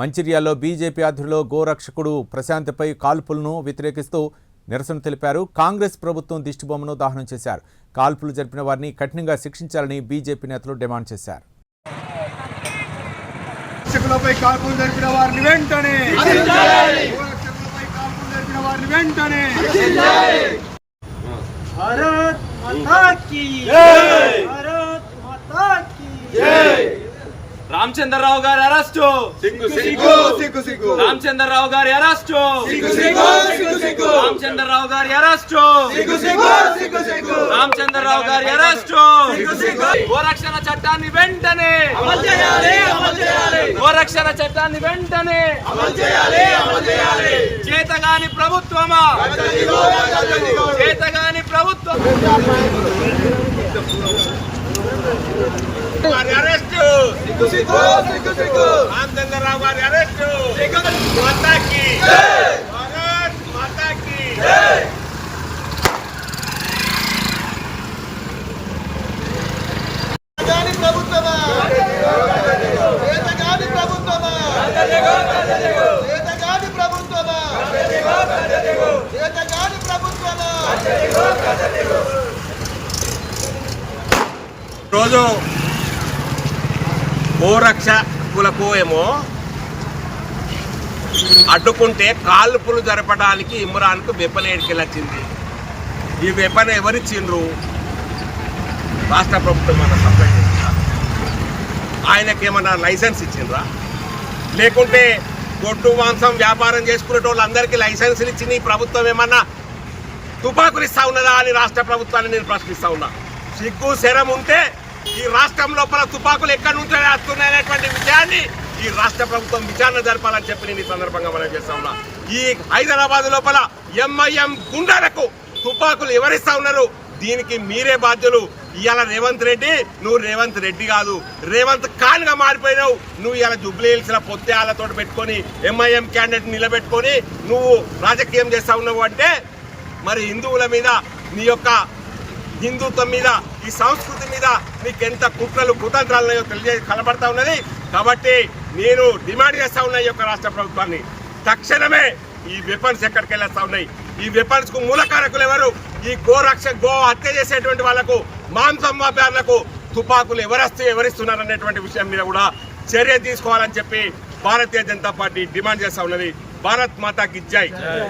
మంచిర్యాల్లో BJP అధ్యులు గోరక్షకుడు ప్రశాంత్పై కాల్పులను వ్యతిరేకిస్తూ నిరసన తెలిపారు. కాంగ్రెస్ ప్రభుత్వం దిష్టిబొమ్మను దహనం చేశారు. కాల్పులు జరిపిన వారిని కఠినంగా శిక్షించాలని బీజేపీ నేతలు డిమాండ్ చేశారు. కాల్పులు జరిపిన వారిని వెంటనే రామచంద్రరావు గారి అరెస్టు! రామచంద్రరావు గారి అరెస్టు! రామచంద్రరావు గారి అరెస్టు! రామచంద్రరావు గారి అరెస్టు! గోరక్షణ చట్టాన్ని వెంటనే! గోరక్షణ చట్టాన్ని వెంటనే! చేతగాని ప్రభుత్వమా? చేతగాని ప్రభుత్వం! అరెస్టు సిగ్గు సిగ్గు సిగ్గు సిగ్గు రామచంద్రరావు గారి అరెస్టు. మాతాకి. భారత్ మాతాకి. ప్రభుత్వమా? ప్రభుత్వమా? ప్రభుత్వమా? రోజు గోరక్షకులకు ఏమో అడ్డుకుంటే కాల్పులు జరపడానికి ఇమ్రాన్కు వెపన్ వచ్చింది ఈ వెపన్ ఎవరిచ్చిండ్రు రాష్ట్ర ప్రభుత్వం మన సప్లై చేసిందా ఆయనకి ఏమన్నా లైసెన్స్ ఇచ్చిండ్రా? లేకుంటే గొడ్డు మాంసం వ్యాపారం చేసుకునే వాళ్ళందరికీ లైసెన్సులు ఇచ్చింది ఈ ప్రభుత్వం ఏమన్నా తుపాకులు ఇస్తా ఉన్నదా అని రాష్ట్ర ప్రభుత్వాన్ని నేను ప్రశ్నిస్తా ఉన్నా. సిగ్గు శరం ఉంటే ఈ రాష్ట్రం లోపల తుపాకులు ఎక్కడి నుంచి వస్తున్నాయనేటువంటి విషయాన్ని ఈ రాష్ట్ర ప్రభుత్వం విచారణ జరపాలని చెప్పి నేను ఈ సందర్భంగా మనం చేస్తా ఉన్నా. ఈ హైదరాబాద్ లోపల ఎంఐఎం గుండాలకు తుపాకులు ఎవరిస్తా ఉన్నారు? దీనికి మీరే బాధ్యులు. ఇవాళ రేవంత్ రెడ్డి నువ్వు రేవంత్ రెడ్డి కాదు. రేవంత్ ఖాన్గా మారిపోయినావు. నువ్వు ఇలా జుబ్లీ హిల్స్లో పెట్టుకొని ఎంఐఎం క్యాండిడేట్ నిలబెట్టుకొని నువ్వు రాజకీయం చేస్తా ఉన్నావు అంటే మరి హిందువుల మీద నీ యొక్క హిందుత్వం మీద ఈ సంస్కృతి మీద మీకు ఎంత కుట్రలు కుతంత్రాలు ఉన్నాయో తెలియ కనబడతా ఉన్నది. కాబట్టి నేను డిమాండ్ చేస్తా ఉన్నా ఈ యొక్క రాష్ట్ర ప్రభుత్వాన్ని. తక్షణమే ఈ వెపన్స్ ఎక్కడికి వెళ్ళేస్తా ఉన్నాయి? ఈ వెపన్స్కు మూలకారకులు ఎవరు? ఈ గోరక్ష గో హత్య చేసేటువంటి వాళ్ళకు మాంసం వ్యాపారులకు తుపాకులు ఎవరస్తూ ఎవరిస్తున్నారు అనేటువంటి విషయం మీద కూడా చర్య తీసుకోవాలని చెప్పి భారతీయ జనతా పార్టీ డిమాండ్ చేస్తా ఉన్నది. భారత్ మాతాకి జై.